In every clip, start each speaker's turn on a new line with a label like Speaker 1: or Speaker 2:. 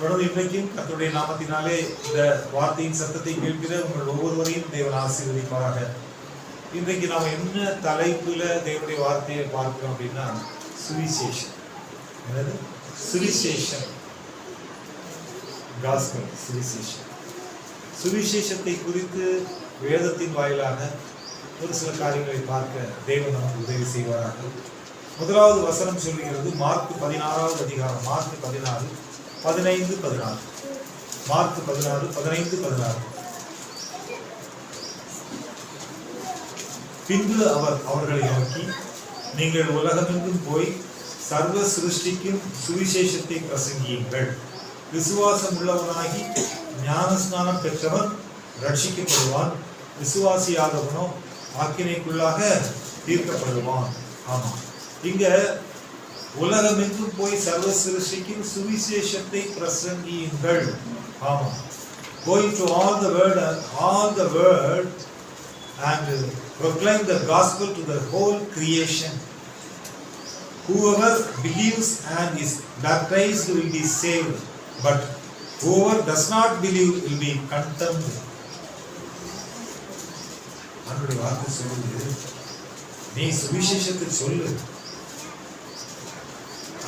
Speaker 1: தொடர்ந்து இன்றைக்கும் கத்துடைய நாமத்தினாலே இந்த வார்த்தையின் சத்தத்தை கேட்கிற உங்கள் ஒவ்வொருவரையும் தேவன் ஆசீர்வதிப்பாராக. இன்றைக்கு நாம் என்ன தலைப்புல தேவனுடைய வார்த்தையை பார்க்கிறோம் அப்படின்னா சுவிசேஷம். என்னது? சுவிசேஷம். காஸ்பல் சுவிசேஷம். சுவிசேஷத்தை குறித்து வேதத்தின் வாயிலாக ஒரு சில காரியங்களை பார்க்க தேவன் நமக்கு உதவி செய்வாராக. முதலாவது வசனம் சொல்லுகிறது மார்க் பதினாறாவது அதிகாரம் மார்க் பதினாறு பதினைந்து பதினாறு. மார்க் பதினாறு பதினைந்து பதினாறு. பின்பு அவர் அவர்களை நோக்கி நீங்கள் உலகமெங்கும் போய் சர்வ சிருஷ்டிக்கும் சுவிசேஷத்தை பிரசங்கியுங்கள். விசுவாசம் உள்ளவனாகி ஞானஸ்நானம் பெற்றவன் ரட்சிக்கப்படுவான். விசுவாசியாதவனோ ஆக்கினைக்குள்ளாக தீர்க்கப்படுவான். ஆமா இங்க உலகமெங்கும் போய் சர்வ சிருஷ்டிக்கும் சுவிசேஷத்தை பிரசங்கியுங்கள் ஆமா going to all the world all the world and proclaim the gospel to the whole creation. Whoever believes and is baptized will be saved, but whoever does not believe will be condemned. அன்றைய வார்த்தை சொல்லுது நீ சுவிசேஷத்தை சொல்லு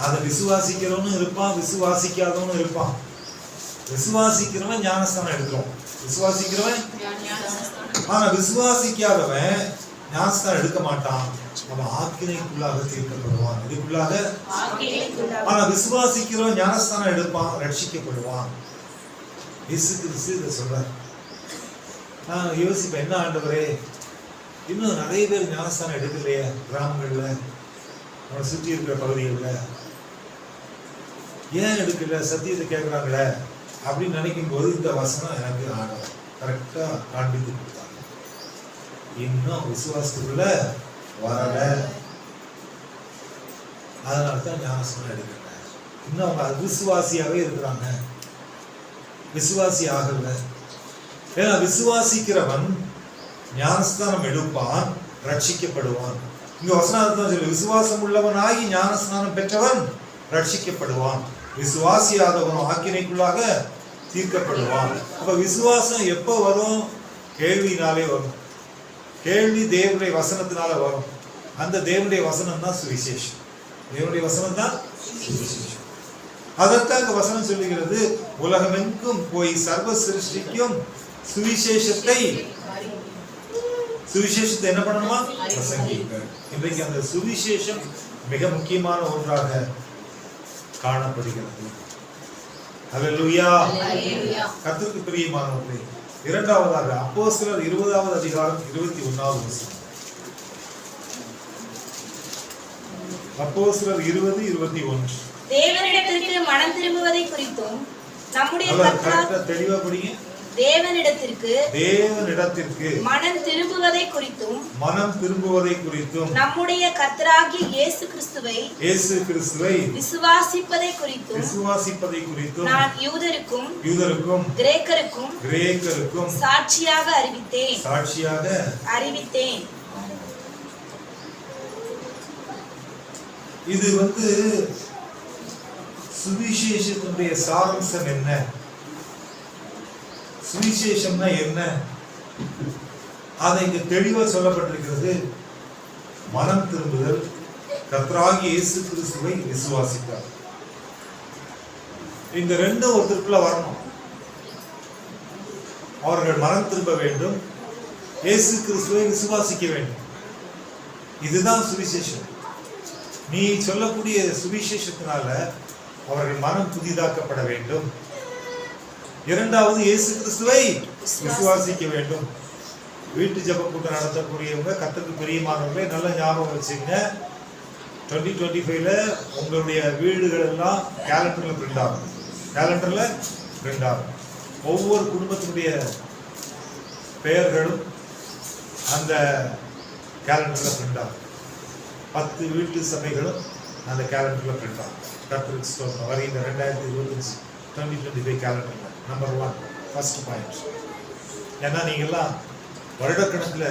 Speaker 1: அதை விசுவாசிக்கிறவனும் இருப்பான் விசுவாசிக்காதவனும் இருப்பான். விசுவாசிக்கிறவன் ஞானஸ்தானம் எடுக்கிறோம். விசுவாசிக்கிறவன்? ஆனா விசுவாசிக்காதவன் ஞானஸ்தானம் எடுக்க மாட்டான். அவன் ஆக்கினைக்குள்ளாக தீர்க்கப்படுவான். இதுக்குள்ளாக ஆனா விசுவாசிக்கிறவன் ஞானஸ்தானம் எடுப்பான் ரட்சிக்கப்படுவான். இயேசு கிறிஸ்து இதை சொல்றார். நான் யோசிப்பேன் என்ன ஆண்டவரே? இன்னும் நிறைய பேர் ஞானஸ்தானம் எடுக்கலையே கிராமங்களில் நம்மளை சுற்றி இருக்கிற பகுதிகளில். ஏன் எடுக்கல சத்தியத்தை கேட்குறாங்களே அப்படின்னு நினைக்கும் போது இந்த வசனம் எனக்கு ஆடும் கரெக்டாக காண்பித்து கொடுத்தாங்க. இன்னும் விசுவாசத்துக்குள்ள வரல. அதனால தான் ஞானசனம் எடுக்கல இன்னும் அவங்க விசுவாசியாகவே இருக்கிறாங்க. விசுவாசி ஆகல. ஏன்னா விசுவாசிக்கிறவன் ஞானஸ்தானம் எடுப்பான் ரட்சிக்கப்படுவான். இங்க வசனம் சொல்லு விசுவாசம் உள்ளவனாகி ஞானஸ்நானம் பெற்றவன் ரட்சிக்கப்படுவான். விசுவாசியாதவன் ஆக்கினைக்குள்ளாக தீர்க்கப்படுவான். அப்ப விசுவாசம் எப்போ வரும்? கேள்வினாலே வரும். கேள்வி தேவனுடைய வசனத்தினால வரும். அந்த தேவனுடைய வசனம் தான் சுவிசேஷம். தேவனுடைய வசனம் தான் சுவிசேஷம். அதற்காக வசனம் சொல்லுகிறது உலகமெங்கும் போய் சர்வ சிருஷ்டிக்கும் சுவிசேஷத்தை சுவிசேஷத்தை என்ன பண்ணணுமா? பிரசங்கியுங்கள். இன்றைக்கு அந்த சுவிசேஷம் மிக முக்கியமான ஒன்றாக காணப்படுகிறது. அல்லேலூயா கர்த்தருக்கு பிரியமானவர்களே இரண்டாவதாக அப்போஸ்தலர் இருபதாவது அதிகாரம் இருபத்தி ஒன்னாவது வசனம். அப்போஸ்தலர் இருபது இருபத்தி ஒன்று.
Speaker 2: தேவனிடத்திற்கு மனம் திரும்புவதை குறித்தும் நம்முடைய
Speaker 1: தெளிவா படிங்க.
Speaker 2: தேவனிடத்திற்கு
Speaker 1: தேவனிடத்திற்கு
Speaker 2: மனம் திரும்புவதை குறித்தும்
Speaker 1: மனம் திரும்புவதை குறித்தும்
Speaker 2: நம்முடைய கர்த்தராகிய இயேசு கிறிஸ்துவை
Speaker 1: இயேசு கிறிஸ்துவை
Speaker 2: விசுவாசிப்பதை குறித்தும்
Speaker 1: விசுவாசிப்பதை குறித்தும்
Speaker 2: நான் யூதருக்கும்
Speaker 1: யூதருக்கும்
Speaker 2: கிரேக்கருக்கும்
Speaker 1: கிரேக்கருக்கும்
Speaker 2: சாட்சியாக அறிவித்தேன்.
Speaker 1: சாட்சியாக
Speaker 2: அறிவித்தேன்.
Speaker 1: இது வந்து சுவிசேஷத்தினுடைய சாராம்சம் என்ன? சுவிசேஷம்னா என்ன? அதை இங்கு தெளிவா சொல்லப்பட்டிருக்கிறது. மனம் திரும்புதல். கத்ராகி இயேசு கிறிஸ்துவை விசுவாசித்தார். இந்த ரெண்டும் ஒருத்தருக்குள்ள வரணும். அவர்கள் மனம் திரும்ப வேண்டும். இயேசு கிறிஸ்துவை விசுவாசிக்க வேண்டும். இதுதான் சுவிசேஷம். நீ சொல்லக்கூடிய சுவிசேஷத்தினால அவர்கள் மனம் புதிதாக்கப்பட வேண்டும். இரண்டாவது இயேசு கிறிஸ்துவை விசுவாசிக்க வேண்டும். வீட்டு ஜெப கூட்டம் நடத்தக்கூடியவங்க கத்துக்கு பிரியமானவங்களே நல்ல ஞாபகம் வச்சுங்க டுவெண்ட்டி டுவெண்ட்டி ஃபைவ்ல உங்களுடைய வீடுகள் எல்லாம் கேலண்டர்ல பிரிண்ட் ஆகும். கேலண்டர்ல பிரிண்ட் ஆகும். ஒவ்வொரு குடும்பத்தினுடைய பெயர்களும் அந்த கேலண்டர்ல பிரிண்ட் ஆகும். பத்து வீட்டு சபைகளும் அந்த கேலண்டர்ல பிரிண்ட் ஆகும். ஸ்தோத்திரம். வருகின்ற ரெண்டாயிரத்தி இருபத்தஞ்சு டுவெண்ட்டி டுவெண்ட்டி ஃபைவ் கேலண்டர்ல நம்பர் ஒன் ஃபர்ஸ்ட் பாயிண்ட் ஏன்னா நீங்கள்லாம் வருடக்கணக்கில்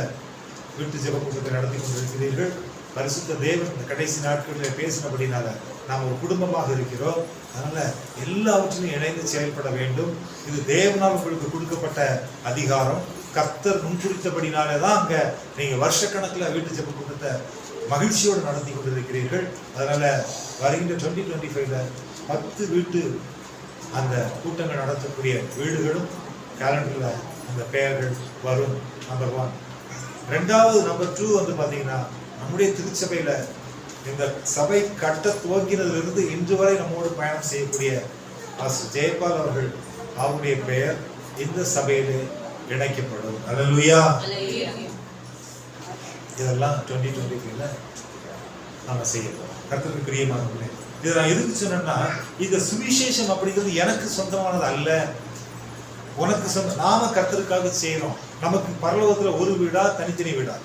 Speaker 1: வீட்டு ஜெப கூட்டத்தை நடத்தி கொண்டிருக்கிறீர்கள். பரிசுத்த தேவன் இந்த கடைசி நாட்களில் பேசினபடினால நாம் ஒரு குடும்பமாக இருக்கிறோம். அதனால் எல்லாவற்றிலும் இணைந்து செயல்பட வேண்டும். இது தேவனால் உங்களுக்கு கொடுக்கப்பட்ட அதிகாரம். கர்த்தர் முன்குறித்தபடினாலே தான் அங்கே நீங்கள் வருஷக்கணக்கில் வீட்டு ஜெப கூட்டத்தை மகிழ்ச்சியோடு நடத்தி கொண்டிருக்கிறீர்கள். அதனால் வருகின்ற டுவெண்ட்டி டுவெண்ட்டி ஃபைவ்ல பத்து வீட்டு அந்த கூட்டங்கள் நடத்தக்கூடிய வீடுகளும் கேலண்டரில் அந்த பெயர்கள் வரும் நம்பர் ஒன் ரெண்டாவது நம்பர் டூ வந்து பார்த்தீங்கன்னா நம்முடைய திருச்சபையில் இந்த சபை கட்ட துவங்கினதிலிருந்து இன்று வரை நம்மோடு பயணம் செய்யக்கூடிய ஆசு ஜெயபால் அவர்கள் அவருடைய பெயர் இந்த சபையிலே இணைக்கப்படும். அலலுயா இதெல்லாம் டுவெண்ட்டி டுவெண்ட்டி ஃபைவ்ல நம்ம செய்ய கருத்துக்கு பிரியமானவர்களே இதை நான் எதுக்கு சொன்னேன்னா இந்த சுவிசேஷம் அப்படிங்கிறது எனக்கு சொந்தமானது அல்ல. உனக்கு சொந்த நாம கர்த்தருக்காக செய்யறோம் நமக்கு பரலோகத்துல ஒரு வீடா தனித்தனி வீடா?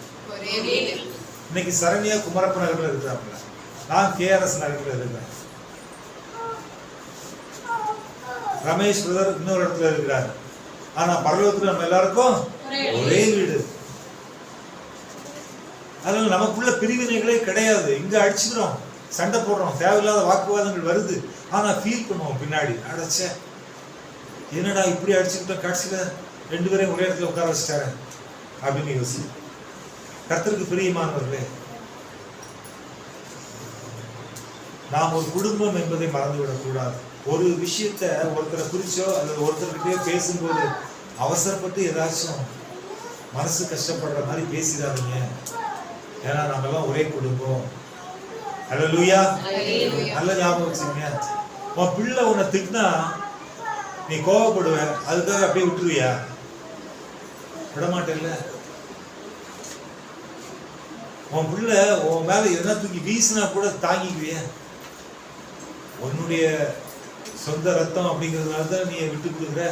Speaker 1: இன்னைக்கு சரண்யா குமரப்ப நகர்ல இருக்கிறாப்புல. நான் கேஆர்எஸ் நகர்ல இருக்கிறேன். ரமேஷ் பிரதர் இன்னொரு இடத்துல இருக்கிறார். ஆனா பரலோகத்துல நம்ம எல்லாருக்கும் ஒரே வீடு. அதனால நமக்குள்ள பிரிவினைகளே கிடையாது. இங்க அடிச்சுக்கிறோம். சண்டை போடுறோம். தேவையில்லாத வாக்குவாதங்கள் வருது. ஆனா ஃபீல் பண்ணுவோம் பின்னாடி. அடைச்ச. என்னடா இப்படி அடிச்சுக்கிட்டோம்? கடைசியில ரெண்டு பேரையும் ஒரே இடத்துல உட்கார வச்சுட்டாரு. அப்படின்னு யோசி. கர்த்தருக்கு பிரியமானவர்களே நாம் ஒரு குடும்பம் என்பதை மறந்துவிடக்கூடாது. ஒரு விஷயத்த ஒருத்தரை குறிச்சோ அல்லது ஒருத்தர்கிட்டயோ பேசும்போது அவசரப்பட்டு ஏதாச்சும் மனசு கஷ்டப்படுற மாதிரி பேசிடாதீங்க. ஏன்னா நாங்கெல்லாம் ஒரே குடும்பம். அல்லேலூயா நல்ல ஞாபகம் வச்சுங்க உன் பிள்ளை உன்னை திட்டினா நீ கோவப்படுவ. அதுக்காக அப்படியே விட்டுருவியா? விட மாட்டேல்ல உன் பிள்ளை உன் மேல எதனா தூக்கி வீசினா கூட தாங்கிக்குவிய? உன்னுடைய சொந்த ரத்தம் அப்படிங்கிறதுனால தான் நீ விட்டு கொடுக்குற.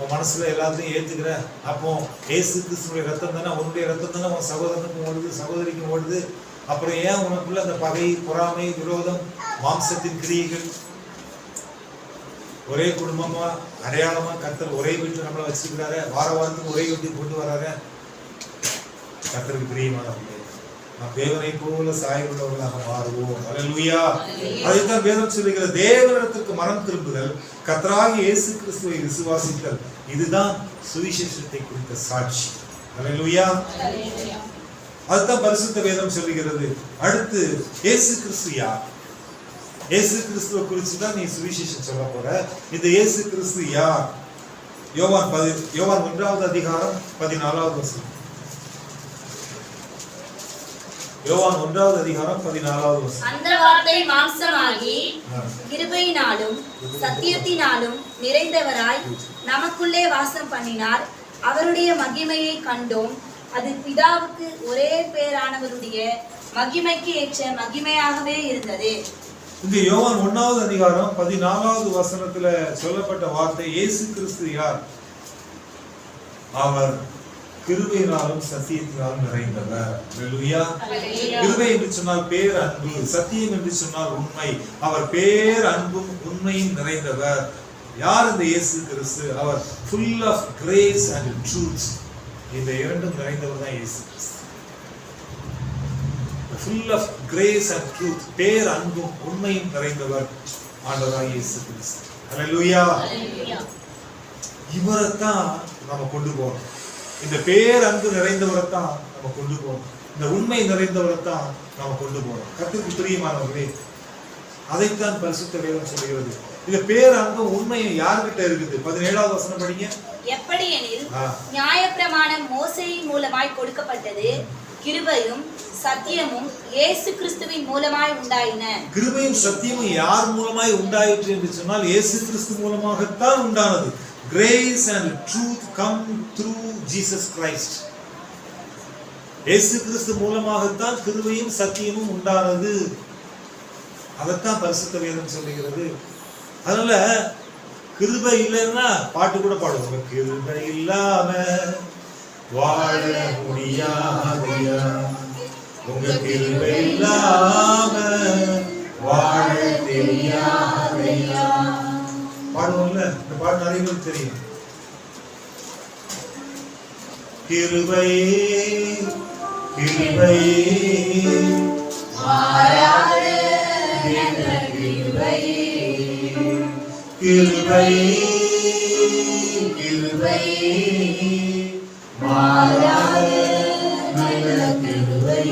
Speaker 1: உன் மனசுல எல்லாத்தையும் ஏத்துக்கிற. அப்போ ஏசு கிறிஸ்துடைய ரத்தம் தானே? உன்னுடைய ரத்தம் தானே? உன் சகோதரனுக்கும் ஓடுது சகோதரிக்கும் ஓடுது. அப்புறம் ஏன் உனக்குள்ள அந்த பகை பொறாமை விரோதம் மாம்சத்தின் கிரியைகள்? ஒரே குடும்பமா அடையாளமா கத்தர் ஒரே வீட்டுல நம்மளை வச்சுக்கிறாரு வார வாரத்துக்கு ஒரே வீட்டுக்கு கொண்டு வராரு? கத்தருக்கு பிரியமானவர்களே நாம் தேவனை போல சாயலுள்ளவர்களாக மாறுவோம். அல்லேலூயா அதைத்தான் வேதம் சொல்லுகிறது. தேவனிடத்திற்கு மனம் திரும்புதல் கத்தராகி இயேசு கிறிஸ்துவை விசுவாசித்தல் இதுதான் சுவிசேஷத்தை குறித்த சாட்சி. அல்லேலூயா அதுதான் பரிசுத்த வேதம் சொல்லுகிறது. அடுத்து இயேசு கிறிஸ்து யார்? இயேசு கிறிஸ்துவை குறித்து தான் நீ சுவிசேஷம் சொல்ல போற. இந்த இயேசு கிறிஸ்து யார்? யோவான் பதி யோவான் ஒன்றாவது அதிகாரம் பதினாலாவது வசனம். யோவான் ஒன்றாவது அதிகாரம் பதினாலாவது வசனம்.
Speaker 2: அந்த வார்த்தை மாம்சமாகி. கிருபையினாலும் சத்தியத்தினாலும் நிறைந்தவராய் நமக்குள்ளே வாசம் பண்ணினார். அவருடைய மகிமையை கண்டோம். அது பிதாவுக்கு ஒரே பேரானவருடைய மகிமைக்கு ஏற்ற மகிமையாகவே இருந்தது.
Speaker 1: இங்க யோவான் ஒன்னாவது அதிகாரம் பதினாலாவது வசனத்துல சொல்லப்பட்ட வார்த்தை இயேசு கிறிஸ்து யார்? அவர் கிருபையினாலும் சத்தியத்தினாலும் நிறைந்தவர். கிருபை என்று சொன்னால் பேர் அன்பு சத்தியம் என்று சொன்னால் உண்மை. அவர் பேர் அன்பும் உண்மையும் நிறைந்தவர். யார் இந்த இயேசு கிறிஸ்து? அவர் full of grace and truth இந்த இரண்டும் நிறைந்தவர் தான் இயேசு full of grace and truth பேர் அன்பும் உண்மையும் நிறைந்தவர் ஆண்டவராக இயேசு கிறிஸ்து. அல்லேலூயா இவரைத்தான் நம்ம கொண்டு போறோம் இந்த பேர் அன்பு நிறைந்தவரை தான் நம்ம கொண்டு போறோம் இந்த உண்மை நிறைந்தவரை தான் நம்ம கொண்டு போறோம் கத்துக்கு பிரியமானவர்களே அதைத்தான் பரிசுத்த வேதம் சொல்கிறது இந்த பேர் அன்பும் உண்மையும் யார்கிட்ட இருக்குது? பதினேழாவது வசனம் படிங்க.
Speaker 2: எப்படி எனில். நியாயப்பிரமாணம் மோசையின் மூலமாய் கொடுக்கப்பட்டது கிருபையும் சத்தியமும் இயேசு கிறிஸ்துவின் மூலமாய் உண்டாயின.
Speaker 1: கிருபையும் சத்தியமும் யார் மூலமாய் உண்டாயிற்று என்று சொன்னால் இயேசு கிறிஸ்து மூலமாகத்தான் உண்டானது. Grace and truth come through Jesus Christ இயேசு கிறிஸ்து மூலமாகத்தான் கிருபையும் சத்தியமும் உண்டானது. அதைத்தான் பரிசுத்த வேதம் சொல்லுகிறது. அதனால கிருபை இல்லைன்னா பாட்டு கூட பாடுவாங்க. கிருபை இல்லாம வாழ முடியாதையா. உங்க கிருபை இல்லாம வாழ தெரியாதையா. பாடுவோம்ல? இந்த பாட்டு நிறைய பேருக்கு தெரியும். கிருபை கிருபை. மாறாத கிருபை. கிருபை கிருபை. மாறாத நல்ல கிருபை.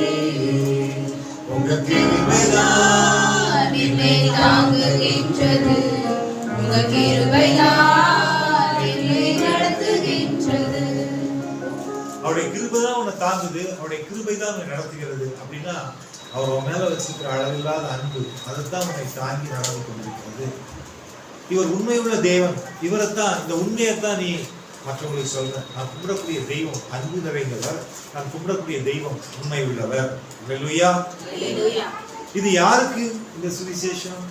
Speaker 1: உங்க கிருபைதான்
Speaker 2: என்னை தாங்குகின்றது. உங்க கிருபைதான் என்னை நடத்துகின்றது.
Speaker 1: அவருடைய கிருபை தான் உன்னை தாங்குது அவருடைய கிருபை தான் உன்னை நடத்துகிறது அப்படின்னா அவர் மேல வச்சிருக்கிற அளவில்லாத அன்பு அதைத்தான் உன்னை தாங்கி நடந்து கொண்டிருக்கிறது. இவர் உண்மையுள்ள தேவன். இவரைத்தான் இந்த உண்மையைத்தான் நீ மற்றவங்களுக்கு சொல்ற. நான் கும்பிடக்கூடிய தெய்வம் அன்பு நிறைந்தவர் நான் கும்பிடக்கூடிய தெய்வம் உண்மை உள்ளவர் அல்லேலூயா இது யாருக்கு இந்த சுவிசேஷம்?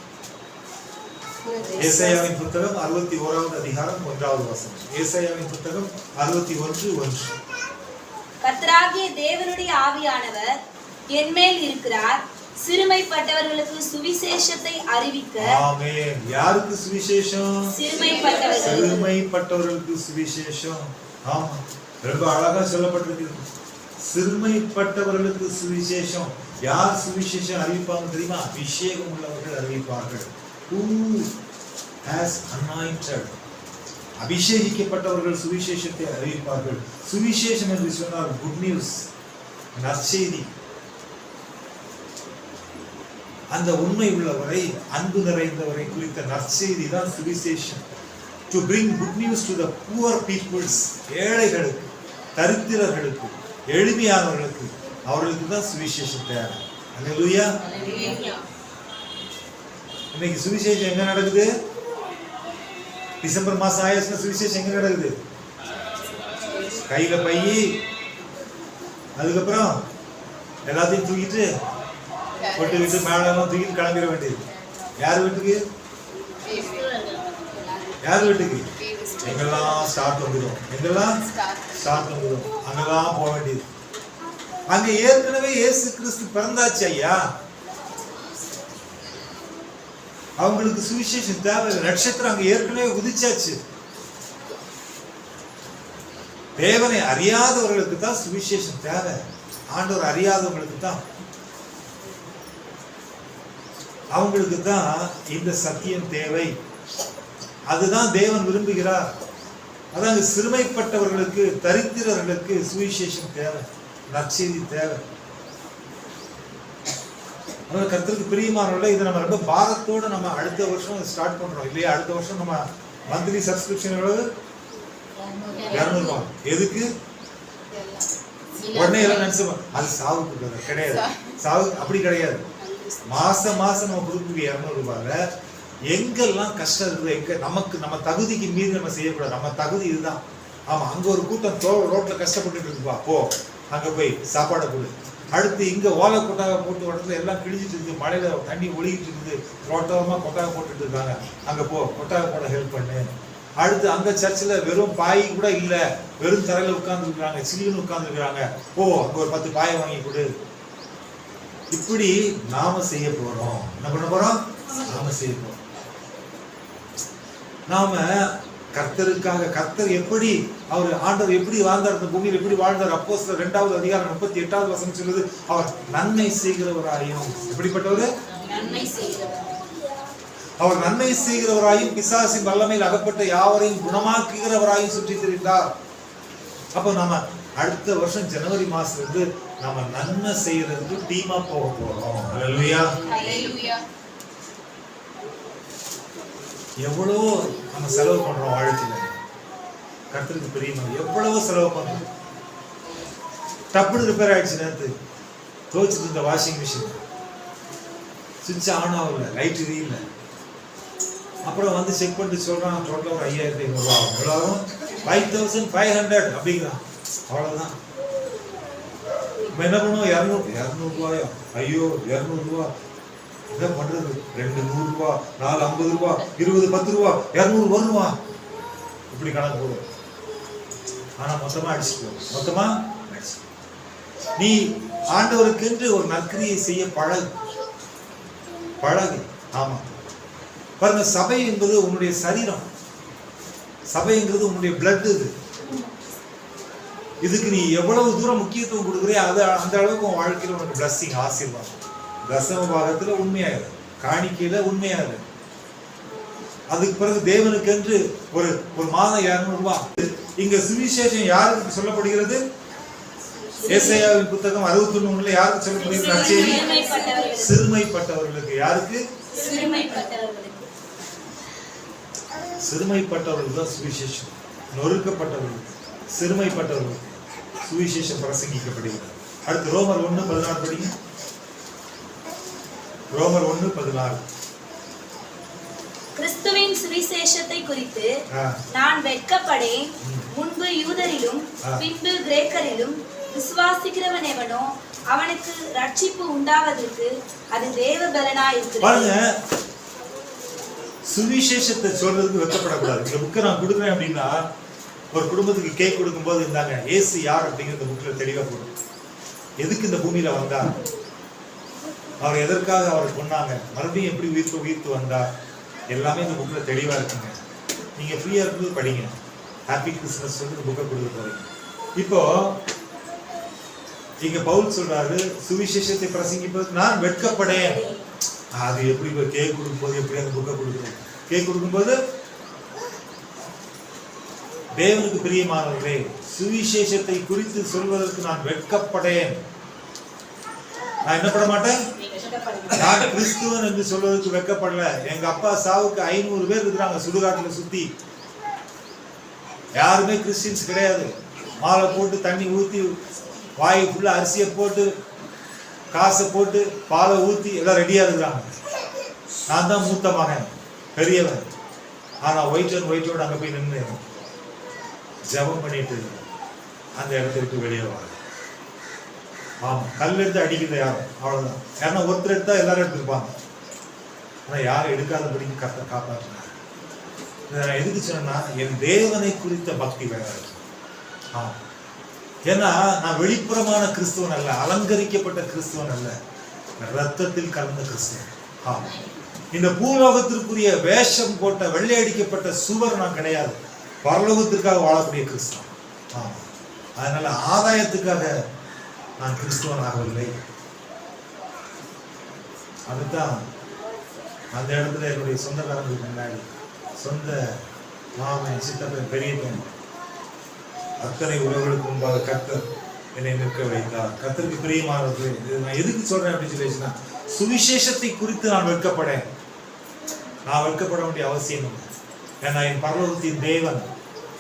Speaker 1: ஏசாயாவின் புத்தகம் அறுபத்தி ஓராவது அதிகாரம் ஒன்றாவது வசனம். ஏசாயாவின் புத்தகம் அறுபத்தி ஒன்று ஒன்று.
Speaker 2: கர்த்தராகிய தேவனுடைய ஆவியானவர் என்மேல் இருக்கிறார். சிறுமைப்பட்டவர்களுக்கு சுவிசேஷத்தை அறிவிக்க
Speaker 1: ஆமென். யாருக்கு சுவிசேஷம்?
Speaker 2: சிறுமைப்பட்டவர்களுக்கு.
Speaker 1: சிறுமைப்பட்டவர்களுக்கு சுவிசேஷம். ஆமா. ரொம்ப அழகா சொல்லப்பட்டிருக்கு. சிறுமைப்பட்டவர்களுக்கு சுவிசேஷம். யார் சுவிசேஷம் அறிவிப்பாங்க தெரியுமா? அபிஷேகம் உள்ளவர்கள் அறிவிப்பார்கள். Who has anointed? அபிஷேகிக்கப்பட்டவர்கள் சுவிசேஷத்தை அறிவிப்பார்கள். சுவிசேஷம் என்று சொன்னால் குட் நியூஸ் நற்செய்தி. அந்த உண்மை உள்ளவரை அன்பு நிறைந்தவரை குறித்த நற்செய்தி தான் சுவிசேஷம். To bring good news to the poor peoples ஏழைகளுக்கு தரித்திரர்களுக்கு எளிமையானவர்களுக்கு அவர்களுக்கு தான் சுவிசேஷம் தேவை. அல்லேலூயா இன்னைக்கு சுவிசேஷம் எங்க நடக்குது? டிசம்பர் மாசம் ஆயிடுச்சுன்னா சுவிசேஷம் எங்க நடக்குது? கையில பை அதுக்கப்புறம் எல்லாத்தையும் தூக்கிட்டு பொட்டு விட்டு மேலெல்லாம் தூக்கிட்டு கிளம்பிட வேண்டியது. யார் வீட்டுக்கு? யார் வீட்டுக்கு? எங்கெல்லாம் ஸ்டார்ட் வந்துடும். எங்கெல்லாம்? ஸ்டார்ட் வந்துடும். அங்கெல்லாம் போக வேண்டியது. அங்க ஏற்கனவே இயேசு கிறிஸ்து பிறந்தாச்சு ஐயா. அவங்களுக்கு சுவிசேஷம் தேவை. நட்சத்திரம் அங்க ஏற்கனவே உதிச்சாச்சு. தேவனை அறியாதவர்களுக்கு தான் சுவிசேஷம் தேவை. ஆண்டவர் அறியாதவங்களுக்கு தான் அவங்களுக்கு தான் இந்த சத்தியம் தேவை. அதுதான் தேவன் விரும்புகிறார். அதாங்க சிறுமைப்பட்டவர்களுக்கு தரித்திரர்களுக்கு சுவிசேஷம் தேவை நற்செய்தி தேவை. அதனால கர்த்தருக்கு பிரியமானவர்கள இதை நம்ம ரொம்ப பாரத்தோட நம்ம அடுத்த வருஷம் ஸ்டார்ட் பண்றோம். இல்லையா? அடுத்த வருஷம் நம்ம மந்த்லி சப்ஸ்கிரிப்ஷன் எவ்வளவு? இரநூறுவா. எதுக்கு? உடனே எல்லாம் நினைச்சுப்போம். அது சாவுக்கு. கிடையாது. சாவு அப்படி கிடையாது. மாசம் மாசம் நம்ம கொடுக்கக்கூடிய இரநூறு ரூபாயில எங்கெல்லாம் கஷ்டம் இருக்குது எங்க நமக்கு நம்ம தகுதிக்கு மீறி நம்ம செய்யக்கூடாது. நம்ம தகுதி இதுதான். ஆமா அங்க ஒரு கூட்டம் தோ ரோட்ல கஷ்டப்பட்டுட்டு இருக்குப்பா போ. அங்க போய் சாப்பாடை கொடு. அடுத்து இங்க ஓலை கொட்டாக போட்டு இடத்துல எல்லாம் கிழிச்சிட்டு இருக்குது. மழையில தண்ணி ஒழுகிட்டு இருக்குது. ரோட்டோரமா கொட்டாக போட்டுட்டு இருக்காங்க. அங்க போ கொட்டாக போட ஹெல்ப் பண்ணு. அடுத்து அந்த சர்ச்சில் வெறும் பாய் கூட இல்லை. வெறும் தரையில் உட்காந்துருக்குறாங்க சில்லுன்னு உட்காந்துருக்குறாங்க ஓ அங்கே ஒரு பத்து பாயை வாங்கி கொடு. இப்படி நாம செய்ய போறோம். என்ன பண்ண போறோம்? நாம செய்ய போறோம். நாம கர்த்தருக்காக கர்த்தர் எப்படி அவர் ஆண்டவர் எப்படி வாழ்ந்தார் இந்த பூமியில் எப்படி வாழ்ந்தார் அப்போ ரெண்டாவது அதிகாரம் முப்பத்தி எட்டாவது வசனம் சொல்லுது அவர் நன்மை செய்கிறவராயும் எப்படிப்பட்டவர்? அவர் நன்மை செய்கிறவராயும் பிசாசின் வல்லமையில் அகப்பட்ட யாவரையும் குணமாக்குகிறவராயும் சுற்றி திரிந்தார். அப்போ நாம அடுத்த வருஷம் ஜனவரி மாசத்துல இருந்து நாம நன்மை செய்யறதுக்கு டீமா போக போறோம்.
Speaker 2: ஹalleluya.
Speaker 1: எவ்வளோ நம்ம செலவு பண்றோம் வாழ்க்கையில? கர்த்தருக்கு பிரியமா எவ்வளவோ செலவு பண்றோம்? டப்புனு ரிப்பேர் ஆயிடுச்சு நேரத்து துவைச்சிட்டு இருந்த வாஷிங் மிஷின் சுவிட்ச் ஆன் ஆகல லைட் எரியல அப்புறம் வந்து செக் பண்ணிட்டு சொல்றான் டோட்டலாக ஒரு ஐயாயிரத்தி ஐநூறுரூவா ஆகும். ஃபைவ் தௌசண்ட் ஃபைவ் ஹண்ட்ரட் அப்படிங்கிறான். அவ்வளோதான் நம்ம என்ன பண்ணுவோம்? இரநூறு இரநூறுவாயா ஐயோ இரநூறுவா என்ன பண்றது. ரெண்டு நூறு ரூபா நாலு ஐம்பது ரூபா இருபது பத்து ரூபா இரநூறு ஒரு ரூபா இப்படி கணக்கு போடும் ஆனா மொத்தமா அடிச்சுக்குவோம். மொத்தமா நீ ஆண்டவருக்கென்று ஒரு நற்கிரியை செய்ய பழகு. பழகு. ஆமா. பாருங்க சபை என்பது உன்னுடைய சரீரம். சபைங்கிறது உன்னுடைய பிளட் இது. இதுக்கு நீ எவ்வளவு தூரம் முக்கியத்துவம் கொடுக்குறியோ அது அந்த அளவுக்கு உன் வாழ்க்கையில உனக்கு பிளஸ்ஸிங் ஆசீர்வாதம். தசம பாகத்துல உண்மையாயிரு. காணிக்கையில உண்மையாயிரு. அதுக்கு பிறகு தேவனுக்கென்று ஒரு ஒரு மாதம் இருநூறு ரூபாய் இங்க சுவிசேஷம் யாருக்கு சொல்லப்படுகிறது? ஏசாயாவின் புத்தகம் அறுபத்தி ஒண்ணுல யாருக்கு சொல்லப்படுகிறது? நற்செய்தி?
Speaker 2: சிறுமைப்பட்டவர்களுக்கு.
Speaker 1: யாருக்கு? சிறுமைப்பட்டவர்கள் தான் சுவிசேஷம். நொறுக்கப்பட்டவர்கள் சிறுமைப்பட்டவர்கள் சுவிசேஷம் பிரசங்கிக்கப்படுகிறது. அடுத்து ரோமர் ஒண்ணு பதினாறு படிங்க. ரோமர் ஒண்ணு பதினாறு.
Speaker 2: கிறிஸ்துவின் சுவிசேஷத்தை குறித்து நான் வெட்கப்படேன். முன்பு யூதரிலும். பின்பு கிரேக்கரிலும் விசுவாசிக்கிறவன் எவனோ அவனுக்கு ரட்சிப்பு உண்டாவதற்கு அது தேவ பலனா
Speaker 1: சுவிசேஷத்தை சொல்றதுக்கு வெட்கப்படக்கூடாது. இந்த புக்கை நான் கொடுக்குறேன் அப்படின்னா ஒரு குடும்பத்துக்கு கேக் கொடுக்கும்போது இருந்தாங்க ஏசு யார்? அப்படிங்கிற இந்த புக்கில் தெளிவாக போடும். எதுக்கு இந்த பூமியில் வந்தார்? அவர் எதற்காக அவர் சொன்னாங்க மறுபடியும் எப்படி உயிர்த்து உயிர்த்து வந்தார்? எல்லாமே இந்த புக்கில் தெளிவாக இருக்குங்க. நீங்கள் ஃப்ரீயாக இருக்கும்போது படிங்க. ஹாப்பி கிறிஸ்மஸ் வந்து இந்த புக்கை கொடுக்க போகிறீங்க இப்போ இங்க பவுல் சொல்றாரு சுவிசேஷத்தை பிரசங்கிப்பதற்கு நான் வெட்கப்படேன். அது எப்படி கேக் கொடுக்கும்போது எப்படி அந்த புக்கை கொடுக்குறேன் கேக் கொடுக்கும்போது தேவனுக்கு பிரியமானவர்களே சுவிசேஷத்தை குறித்து சொல்வதற்கு நான் வெட்கப்படேன் நான் என்ன பட மாட்டேன்? நான் கிறிஸ்துவன் என்று சொல்வதற்கு வெட்கப்படல. எங்க அப்பா சாவுக்கு ஐநூறு பேர் இருக்கிறாங்க சுடுகாட்டுல சுத்தி. யாருமே கிறிஸ்டின்ஸ் கிடையாது. மாலை போட்டு தண்ணி ஊத்தி வாய் ஃபுல்லாக அரிசியை போட்டு காசை போட்டு பாலை ஊத்தி எல்லாம் ரெடியா இருக்கிறாங்க. நான் தான் மூத்த மகன் பெரியவன். ஆனா ஒயிட் அண்ட் ஒயிட்டோட அங்க போய் நின்று ஜெபம் பண்ணிட்டு அந்த இடத்திற்கு வெளியே வாங்க. ஆமாம் கல் எடுத்து அடிக்கிறது யாரும் அவ்வளோதான் ஏன்னா ஒருத்தர் எடுத்தால் எல்லாரும் எடுத்துருப்பாங்க ஆனால் யாரும் எடுக்காதபடிக்கு கத்த காப்பாற்றினார். இதை நான் எதுக்கு சொன்னேன்னா என் தேவனை குறித்த பக்தி வேற இருக்கு. ஏன்னா நான் வெளிப்புறமான கிறிஸ்துவன் அல்ல அலங்கரிக்கப்பட்ட கிறிஸ்துவன் அல்ல. ரத்தத்தில் கலந்த கிறிஸ்துவன். ஆமாம் இந்த பூலோகத்திற்குரிய வேஷம் போட்ட வெள்ளை அடிக்கப்பட்ட சுவர் நான் கிடையாது. பரலோகத்திற்காக வாழக்கூடிய கிறிஸ்துவன். ஆமா. அதனால ஆதாயத்துக்காக நான் கிறிஸ்துவன் ஆகவில்லை அதுதான் அந்த இடத்துல என்னுடைய சொந்தக்காரங்களுக்கு முன்னாடி சொந்த மாமன் சித்தப்பன் பெரியப்பன் அத்தனை உறவுகளுக்கு முன்பாக கத்தர் என்னை நிற்க வைத்தார். கத்தருக்கு பிரியமானது இது. நான் எதுக்கு சொல்றேன் அப்படின்னு சொல்லிச்சுன்னா சுவிசேஷத்தை குறித்து நான் வெட்கப்படேன். நான் வெட்கப்பட வேண்டிய அவசியம் இல்லை. ஏன்னா என் பரலோகத்தின் தேவன்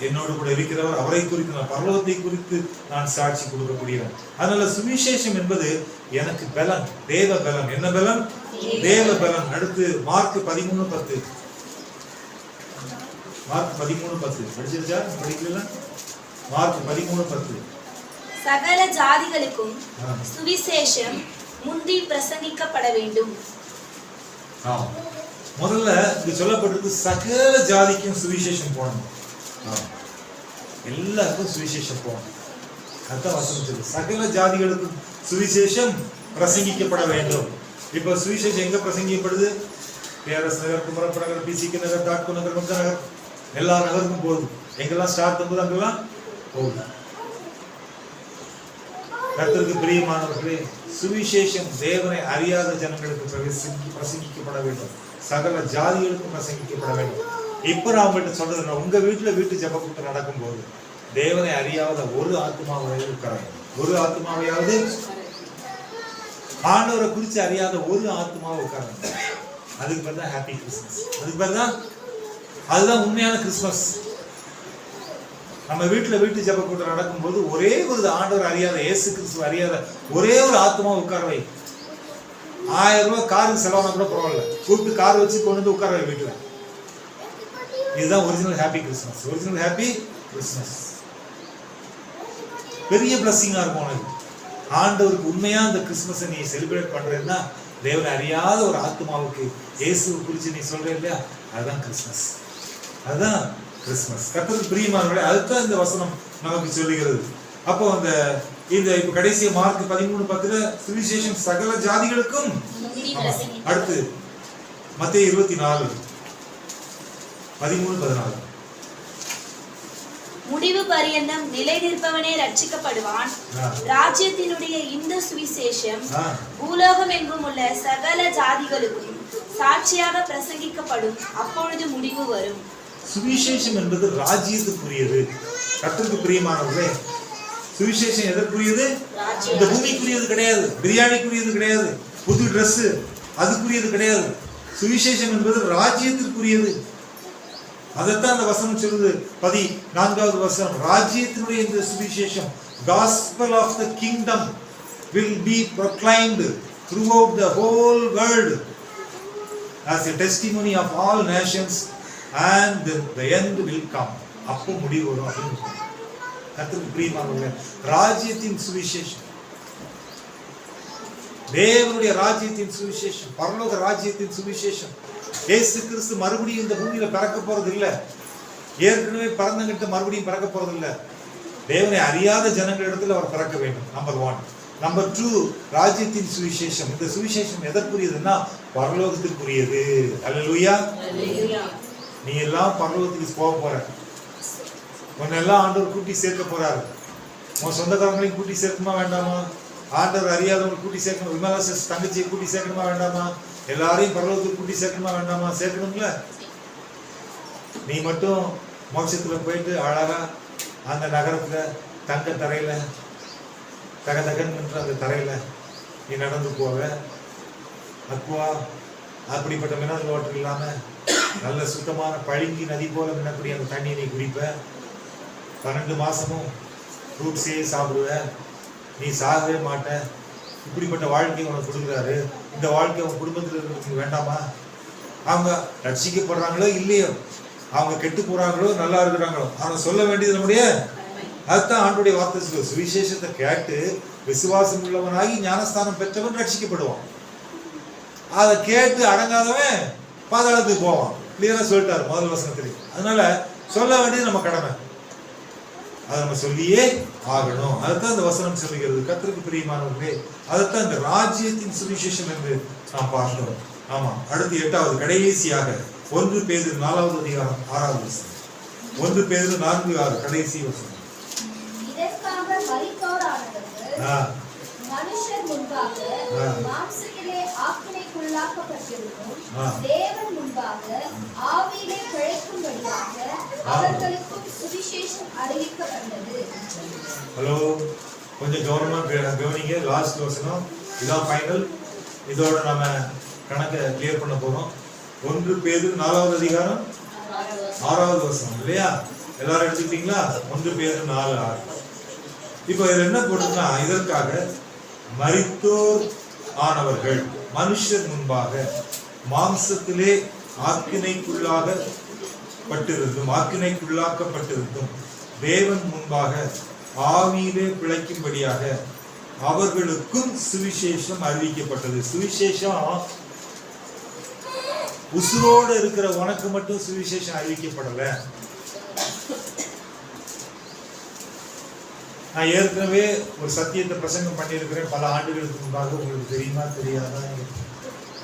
Speaker 1: என்னோடு கூட இருக்கிறவர் அவரை குறித்து நான் பரலோகத்தை குறித்து நான் சாட்சி கொடுக்கக்கூடியவன் அதனால சுவிசேஷம் என்பது எனக்கு பலன் தேவ பலன். என்ன பலன்? தேவ பலன். அடுத்து மார்க் பதிமூணு பத்து. மார்க் பதிமூணு பத்து. படிச்சிருச்சா? படிக்கல மார்க் பதிமூணு பத்து.
Speaker 2: சகல ஜாதிகளுக்கும். சுவிசேஷம் முந்தி பிரசங்கிக்கப்பட வேண்டும்.
Speaker 1: முதல்ல இங்க சொல்லப்பட்டிருக்கு சகல ஜாதிக்கும் சுவிசேஷம் போகணும் ஆமா. எல்லாருக்கும் சுவிசேஷம் போகணும். அதான் வசனம் சகல ஜாதிகளுக்கும் சுவிசேஷம் பிரசங்கிக்கப்பட வேண்டும். இப்ப சுவிசேஷம் எங்க பிரசங்கிக்கப்படுது? பேரஸ் நகர் குமரப்ப நகர் பிசிக்கு நகர் தாக்கு நகர் முத்த நகர் எல்லா நகருக்கும் போகுது. எங்கெல்லாம் ஸ்டார்ட் தம்பது அங்கெல்லாம் போகுது. கத்திற்கு பிரியமானவர்களே சுவிசேஷம் தேவனை அறியாத ஜனங்களுக்கு பிரவேசி- பிரசங்கிக்கப்பட வேண்டும். சகல ஜாதிகளுக்கும் பிரசங்கிக்கப்பட வேண்டும். இப்போ நான் உங்கள்கிட்ட சொல்றது உங்கள் வீட்டில் வீட்டு ஜெப கூட்டம் நடக்கும்போது தேவனை அறியாத ஒரு ஆத்மாவையாவது இருக்கிறாங்க ஒரு ஆத்மாவையாவது ஆண்டவரை குறித்து அறியாத ஒரு ஆத்மாவை உட்காராங்க அதுக்கு பேர் தான் ஹாப்பி கிறிஸ்மஸ் அதுக்கு பேர் தான்? அதுதான் உண்மையான கிறிஸ்மஸ் நம்ம வீட்டில் வீட்டு ஜெப கூட்டம் நடக்கும்போது ஒரே ஒரு ஆண்டவர் அறியாத இயேசு கிறிஸ்து அறியாத ஒரே ஒரு ஆத்மா உட்கார வை ஆயிரம் ரூபாய் காருக்கு செலவான கூட பரவாயில்ல. கூப்பிட்டு கார் வச்சு கொண்டு வந்து உட்கார வை வீட்டில். இதுதான் original happy Christmas original happy Christmas பெரிய பிளஸ்ஸிங்கா இருக்கும் உனக்கு. ஆண்டவருக்கு உண்மையா அந்த கிறிஸ்மஸை நீ செலிப்ரேட் பண்றேன்னா தேவனை அறியாத ஒரு ஆத்மாவுக்கு இயேசுவை குறித்து நீ சொல்ற இல்லையா? அதுதான் கிறிஸ்மஸ் அதுதான் கிறிஸ்மஸ் கர்த்தருக்கு பிரியமானவர்களே அதுதான் இந்த வசனம் நமக்கு சொல்லுகிறது. அப்போ அந்த இந்த இப்ப கடைசி மார்க் பதிமூணு பத்துல சுவிசேஷம் சகல ஜாதிகளுக்கும் அடுத்து மத்திய இருபத்தி நாலு. பதிமூணு பதினாலு.
Speaker 2: முடிவு பரியந்தம் நிலை நிற்பவனே ரட்சிக்கப்படுவான். ராஜ்யத்தினுடைய இந்த சுவிசேஷம் பூலோகம் எங்கும் உள்ள சகல ஜாதிகளுக்கும் சாட்சியாக பிரசங்கிக்கப்படும். அப்பொழுது முடிவு வரும்.
Speaker 1: சுவிசேஷம் என்பது ராஜ்யத்துக்குரியது. கர்த்தருக்கு பிரியமானவர்களே சுவிசேஷம் எதற்குரியது? இந்த பூமிக்குரியது கிடையாது. பிரியாணிக்குரியது கிடையாது. புது Dress அதுக்குரியது கிடையாது. சுவிசேஷம் என்பது ராஜ்யத்திற்குரியது. அதைத்தான் அந்த வசனம் சொல்லுது பதி நான்காவது வசனம் ராஜ்யத்தினுடைய இந்த சுவிசேஷம் gospel of the kingdom will be proclaimed throughout the whole world as a testimony of all nations and the end will come அப்போ முடிவு வரும் அப்படின்னு கத்துக்கு பிரியமானவங்க ராஜ்யத்தின் சுவிசேஷம் தேவனுடைய ராஜ்யத்தின் சுவிசேஷம் பரலோக ராஜ்யத்தின் சுவிசேஷம். இயேசு கிறிஸ்து மறுபடியும் இந்த பூமியில பிறக்க போறது இல்ல ஏற்கனவே பிறந்தங்கிட்ட மறுபடியும் பிறக்க போறது இல்ல தேவனை அறியாத ஜனங்களிடத்தில் அவர் பிறக்க வேண்டும். நம்பர் ஒன் நம்பர் டூ ராஜ்யத்தின் சுவிசேஷம். இந்த சுவிசேஷம் எதற்குரியதுன்னா பரலோகத்திற்குரியது. அல்லேலூயா நீ எல்லாம் பரலோகத்துக்கு போக போற. உன்னெல்லாம் ஆண்டவர் கூட்டி சேர்க்க போறாரு. உன் சொந்தக்காரங்களையும் கூட்டி சேர்க்கணுமா வேண்டாமா? ஆண்டவர் அறியாதவங்களை கூட்டி சேர்க்கணும். விமலா தங்கச்சியை கூட்டி சேர்க்கணுமா வேண்டாமா? எல்லாரையும் பரலோகத்துக்கு கூட்டி சேர்க்கணுமா வேண்டாமா? சேர்க்கணும்ல. நீ மட்டும் மோட்சத்தில் போயிட்டு அழகா அந்த நகரத்தில் தங்க தரையில் தக தகன்ற அந்த தரையில் நீ நடந்து போவ. அக்குவா அப்படிப்பட்ட மினரல் வாட்டர் இல்லாமல் நல்ல சுத்தமான பழுங்கி நதி போல மின்னக்கூடிய அந்த தண்ணியை நீ குடிப்ப. பன்னெண்டு மாதமும் ஃப்ரூட்ஸே சாப்பிடுவேன் நீ சாகவே மாட்ட இப்படிப்பட்ட வாழ்க்கை உனக்கு கொடுக்குறாரு. இந்த வாழ்க்கை உன் குடும்பத்தில் இருக்கிறதுக்கு வேண்டாமா? அவங்க ரட்சிக்கப்படுறாங்களோ இல்லையோ? அவங்க கெட்டு போறாங்களோ நல்லா இருக்கிறாங்களோ? அவனை சொல்ல வேண்டியது நம்முடைய அதுதான் ஆண்டுடைய வார்த்தை சொல்லு சுவிசேஷத்தை கேட்டு விசுவாசம் உள்ளவனாகி ஞானஸ்தானம் பெற்றவன் ரட்சிக்கப்படுவான். அதை கேட்டு அடங்காதவன் பாதாளத்துக்கு போவான். கிளியரா சொல்லிட்டாரு முதல் வசனத்திலே. அதனால சொல்ல வேண்டியது நம்ம கடமை. அதை நம்ம சொல்லியே ஆகணும். அதுதான் இந்த வசனம் சொல்லுகிறது. கத்திற்கு பிரியமானவர்களே அதைத்தான் இந்த ராஜ்யத்தின் சுவிசேஷம் என்று நாம் பார்க்கிறோம். ஆமா அடுத்து எட்டாவது கடைசியாக ஒன்று பேது நாலாவது அதிகாரம் ஆறாவது வசனம். ஒன்று பேது நான்கு ஆறு கடைசி வசனம்.
Speaker 3: மனுஷர் முன்பாக. மாம்சத்திலே ஆக்கினைக்குள்ளாக்கப்பட்டிருக்கும். தேவன் முன்பாக ஆவியிலே பிழைக்கும்படியாக அவர்களுக்கும் சுவிசேஷம் அறிவிக்கப்பட்டது.
Speaker 1: ஹலோ. கொஞ்சம் கவனமா கவனிங்க. லாஸ்ட் வசனம் இதான் ஃபைனல் இதோட நம்ம கணக்கை கிளியர் பண்ண போறோம். ஒன்று பேது நாலாவது அதிகாரம். ஆறாவது வசனம் இல்லையா? எல்லாரும் எடுத்துக்கிட்டீங்களா? ஒன்று பேரு நாலு ஆறு. இப்போ இதுல என்ன போட்டுன்னா இதற்காக மறித்தோர் ஆனவர்கள் மனுஷர் முன்பாக மாம்சத்திலே ஆக்கினைக்குள்ளாக பட்டிருந்தும் ஆக்கினைக்குள்ளாக்கப்பட்டிருந்தும் தேவன் முன்பாக ஆவியிலே பிழைக்கும்படியாக அவர்களுக்கும் சுவிசேஷம் அறிவிக்கப்பட்டது. சுவிசேஷம் உசுரோடு இருக்கிற உனக்கு மட்டும் சுவிசேஷம் அறிவிக்கப்படல. நான் ஏற்கனவே ஒரு சத்தியத்தை பிரசங்கம் பண்ணியிருக்கிறேன். பல ஆண்டுகளுக்கு முன்பாக உங்களுக்கு தெரியுமா தெரியாதா?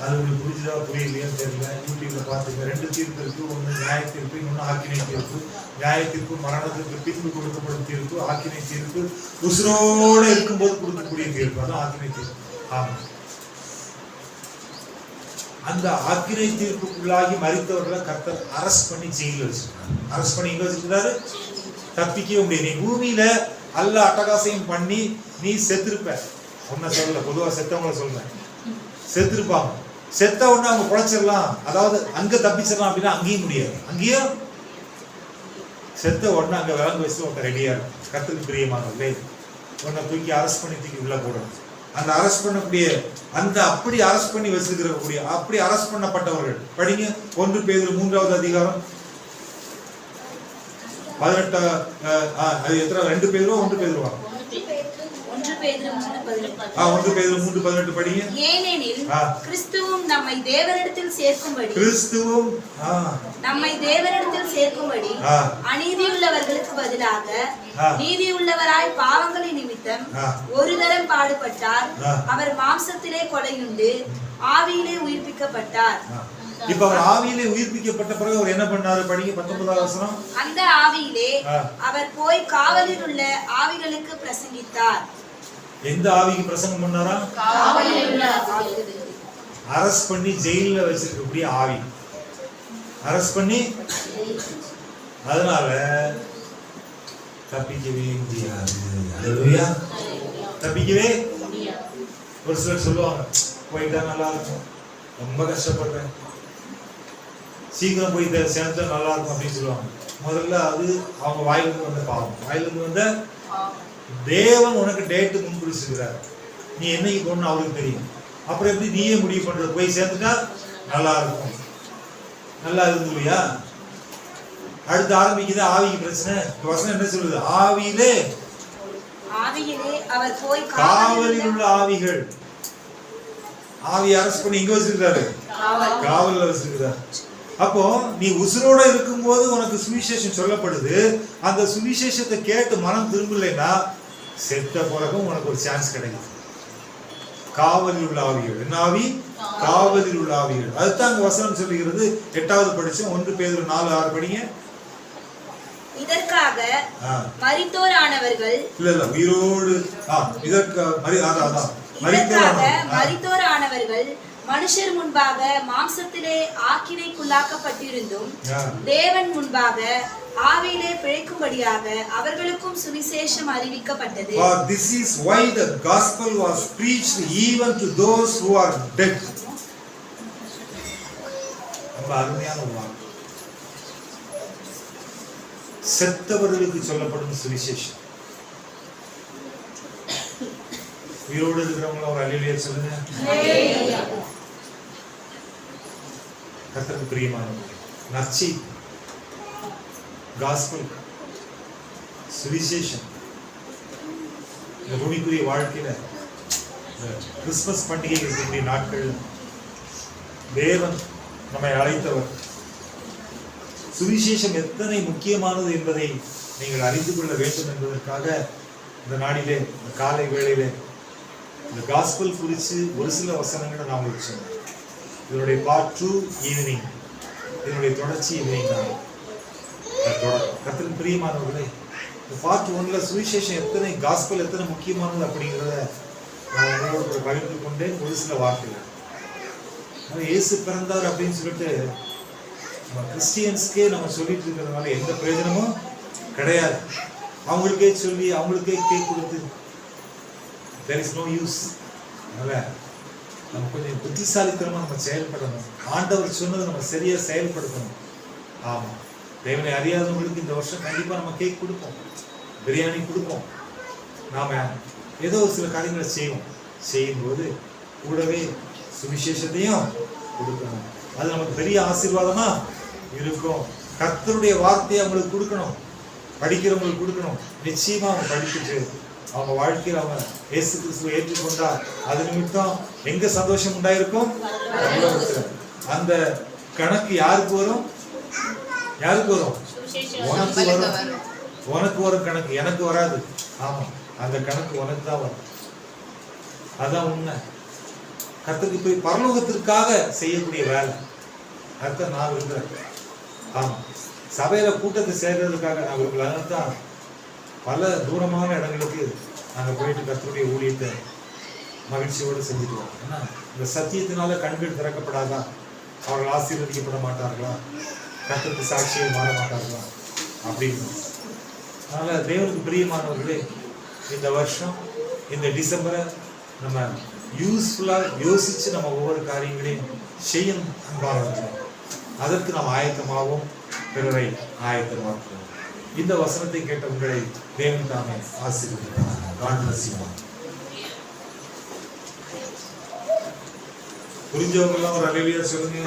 Speaker 1: அது உங்களுக்கு புரிஞ்சுதா புரியலையான்னு தெரியல. யூடியூப்ல பார்த்துங்க ரெண்டு தீர்ப்பு இருக்கு. ஒன்று நியாய தீர்ப்பு இன்னொன்று ஆக்கினை தீர்ப்பு. நியாயத்திற்கு தீர்ப்பு பின்பு கொடுக்கப்படும் தீர்ப்பு ஆக்கினை தீர்ப்பு. உசுரோடு இருக்கும்போது கொடுக்கக்கூடிய தீர்ப்பு. அதான் ஆக்கினை தீர்ப்பு. ஆமாம் அந்த ஆக்கினை தீர்ப்புக்குள்ளாகி மறித்தவர்களை கர்த்தர் அரஸ்ட் பண்ணி ஜெயில வச்சிருக்காரு. அரஸ்ட் பண்ணி எங்க வச்சிருக்காரு தப்பிக்கவே முடியாது. பூமியில அல்ல அட்டகாசையும் பண்ணி நீ செத்துருப்ப. உன்னை சொல்லல பொதுவா செத்தவங்கள சொல்றேன் செத்துருப்பாங்க. செத்த உடனே அவங்க குழைச்சிடலாம் அதாவது அங்க தப்பிச்சிடலாம் அப்படின்னா அங்கேயும் முடியாது. அங்கேயும் செத்த உடனே அங்க விலங்கு வச்சு உன்னை ரெடியா இருக்கும். கர்த்தருக்கு பிரியமானவர்களே உன்னை தூக்கி அரெஸ்ட் பண்ணி தூக்கி உள்ள போடணும். அந்த அரெஸ்ட் பண்ணக்கூடிய அந்த அப்படி அரெஸ்ட் பண்ணி வச்சிருக்கக்கூடிய அப்படி அரெஸ்ட் பண்ணப்பட்டவர்கள். படிங்க. ஒன்று பேர் மூன்றாவது அதிகாரம் பதினெட்டா எத்தனை ரெண்டு பேரும் ஒன்று பேருவா பேர் மூன்று பதினெட்டு படிங்க
Speaker 2: ஏனெனில்
Speaker 1: ஆ.
Speaker 2: கிறிஸ்துவும் நம்மை தேவனிடத்தில் சேர்க்கும்படி
Speaker 1: கிறிஸ்துவும் ஆ,
Speaker 2: நம்மை தேவனிடத்தில் சேர்க்கும்படி
Speaker 1: ஆ.
Speaker 2: அநீதியுள்ளவர்களுக்கு பதிலாக
Speaker 1: ஆ.
Speaker 2: நீதியுள்ளவராய் பாவங்களின் நிமித்தம்
Speaker 1: ஆ.
Speaker 2: ஒரு தரம் பாடுபட்டார். அவர் மாம்சத்திலே கொலையுண்டு ஆவியிலே உயிர்ப்பிக்கப்பட்டார்.
Speaker 1: இப்ப அவர் ஆவியிலே உயிர்ப்பிக்கப்பட்ட பிறகு அவர் என்ன பண்ணாரு? படிங்க பத்தொன்பதாவது வசனம்.
Speaker 2: அந்த ஆவியிலே. அவர் போய் காவலில் உள்ள ஆவிகளுக்கு பிரசங்கித்தார்.
Speaker 1: எந்த ஆவிக்கு பிரசங்கம் பண்ணாரா? அரெஸ்ட் பண்ணி ஜெயிலில் வச்சிருக்கக்கூடிய ஆவி. அரெஸ்ட் பண்ணி? அதனால தப்பிக்கவே முடியாது. தப்பிக்கவே ஒரு சிலர் சொல்லுவாங்க போயிட்டா நல்லா இருக்கும். ரொம்ப கஷ்டப்படுறேன் சீக்கிரம் போய் இதை சேர்ந்தா நல்லா இருக்கும் அப்படின்னு சொல்லுவாங்க. முதல்ல அது அவங்க வாயிலிருந்து வந்த பாவம். வாயிலிருந்து வந்த தேவன் உனக்கு டேட்டு முன்குறிச்சிருக்கிறார். நீ என்னைக்கு போகணும்னு அவருக்கு தெரியும். அப்புறம் எப்படி நீயே முடிவு பண்றது? போய் சேர்ந்துட்டா நல்லா இருக்கும் நல்லா இருந்துலையா அடுத்து ஆரம்பிக்குது ஆவிக்கு பிரச்சனை. வசனம் என்ன சொல்லுது? ஆவியிலே காவலில் உள்ள ஆவிகள். ஆவி அரசு பண்ணி எங்க வச்சிருக்காரு?
Speaker 2: காவல்.
Speaker 1: காவல்ல வச்சிருக்கிறார். அப்போ நீ உசுரோட இருக்கும்போது உனக்கு சுவிசேஷம் சொல்லப்படுது. அந்த சுவிசேஷத்தை கேட்டு மனம் திரும்பலைன்னா செத்த பிறகும் உனக்கு ஒரு சான்ஸ் கிடைக்குது. காவலில் உள்ள ஆவிகள். என்ன ஆவி? காவலில் உள்ள ஆவிகள். அதுதான் அங்க வசனம் சொல்லுகிறது. எட்டாவது படிச்சோம் ஒன்று பேர் நாலு ஆறு படிங்க.
Speaker 2: இதற்காக. மரித்தோரானவர்கள்
Speaker 1: இல்ல இல்ல உயிரோடு.
Speaker 2: இதற்காக
Speaker 1: மரித்தோரானவர்கள்.
Speaker 2: மனுஷர் முன்பாக மாம்சத்திலே ஆக்கினைக்குள்ளாக்கப்பட்டிருந்தும். தேவன் முன்பாக ஆவியிலே பிழைக்கும்படியாக அவர்களுக்கும் சுவிசேஷம் அறிவிக்கப்பட்டது
Speaker 1: For this is why the gospel was preached even to those who are dead. ரொம்ப அருமையான செத்தவர்களுக்கு சொல்லப்படும் சுவிசேஷம் உயிரோடு இருக்கிறவங்கள ஒரு அழிலியா சொல்லுங்க? கர்த்தருக்கு பிரியமானவர்களே நற்சி காஸ்பல் சுவிசேஷம். இந்த பூமிக்குரிய வாழ்க்கையில இந்த கிறிஸ்மஸ் பண்டிகை இருக்கக்கூடிய நாட்கள் தேவன் நம்மை அழைத்தவர். சுவிசேஷம் எத்தனை முக்கியமானது என்பதை நீங்கள் அறிந்து கொள்ள வேண்டும் என்பதற்காக இந்த நாளிலே இந்த காலை வேளையிலே இந்த காஸ்பல் குறித்து ஒரு சில வசனங்களை நான் உங்களுக்கு சொன்னேன். இதனுடைய பார்ட் டூ ஈவினிங் இதனுடைய தொடர்ச்சி ஈவினிங் தான் கத்திரிக்கு பிரியமானவர்களே இந்த பார்ட் ஒன்ல சுவிசேஷம் எத்தனை காஸ்பல் எத்தனை முக்கியமானது அப்படிங்கிறத நான் உங்களோட பகிர்ந்து கொண்டே ஒரு சில வார்த்தைகள். இயேசு பிறந்தார் அப்படின்னு சொல்லிட்டு நம்ம கிறிஸ்டியன்ஸ்க்கே நம்ம சொல்லிட்டு இருக்கிறதுனால எந்த பிரயோஜனமும் கிடையாது. அவங்களுக்கே சொல்லி அவங்களுக்கே கேக் கொடுத்து தெர் இஸ் நோ யூஸ் அதனால் நம்ம கொஞ்சம் புத்திசாலித்தனமாக நம்ம செயல்படணும். ஆண்டவர் சொன்னதை நம்ம சரியாக செயல்படுத்தணும். ஆமாம் தேவனை அறியாதவங்களுக்கு இந்த வருஷம் கண்டிப்பாக நம்ம கேக் கொடுப்போம். பிரியாணி கொடுப்போம். நாம் ஏதோ ஒரு சில காரியங்களை செய்வோம். செய்யும்போது கூடவே சுவிசேஷத்தையும் கொடுக்கணும். அது நமக்கு பெரிய ஆசீர்வாதமாக இருக்கும். கர்த்தருடைய வார்த்தையை அவங்களுக்கு கொடுக்கணும். படிக்கிறவங்களுக்கு கொடுக்கணும். நிச்சயமாக அவங்க படிச்சுட்டு அவங்க வாழ்க்கையில் அவங்க இயேசு கிறிஸ்துவை ஏற்றுக்கொண்டா அது நிமித்தம் எங்க சந்தோஷம் உண்டாயிருக்கும்? அந்த கணக்கு யாருக்கு வரும்? யாருக்கு வரும்? உனக்கு வரும். உனக்கு வரும் கணக்கு. எனக்கு வராது. ஆமா அந்த கணக்கு உனக்கு தான் வரும். அதான் உண்மை. கத்துக்கு போய் பரலோகத்திற்காக செய்யக்கூடிய வேலை. அதுதான் நான் விரும்புறேன் ஆமா. சபையில கூட்டத்தை சேர்றதுக்காக நான் விரும்பல தான் பல தூரமான இடங்களுக்கு நாங்கள் போயிட்டு கத்தருடைய ஊழியத்தை மகிழ்ச்சியோடு செஞ்சுட்டு வரோம். ஏன்னா இந்த சத்தியத்தினால கண்கள் திறக்கப்படாதா? அவர்கள் ஆசீர்வதிக்கப்பட மாட்டார்களா? கர்த்தருக்கு சாட்சியை மாற மாட்டார்களா? அப்படின்னு. அதனால் தேவனுக்கு பிரியமானவர்களே இந்த வருஷம் இந்த டிசம்பரை நம்ம யூஸ்ஃபுல்லாக யோசித்து நம்ம ஒவ்வொரு காரியங்களையும் செய்யும் அன்பாக அதற்கு நாம் ஆயத்தமாகவும் பிறரை ஆயத்தமாக்குவோம். இந்த வசனத்தை கேட்ட உங்களை தேவன் தாமே ஆசீர்வதிப்பார். புரிஞ்சவங்க எல்லாம் ஒரு அலையிலியா சொல்லுங்க.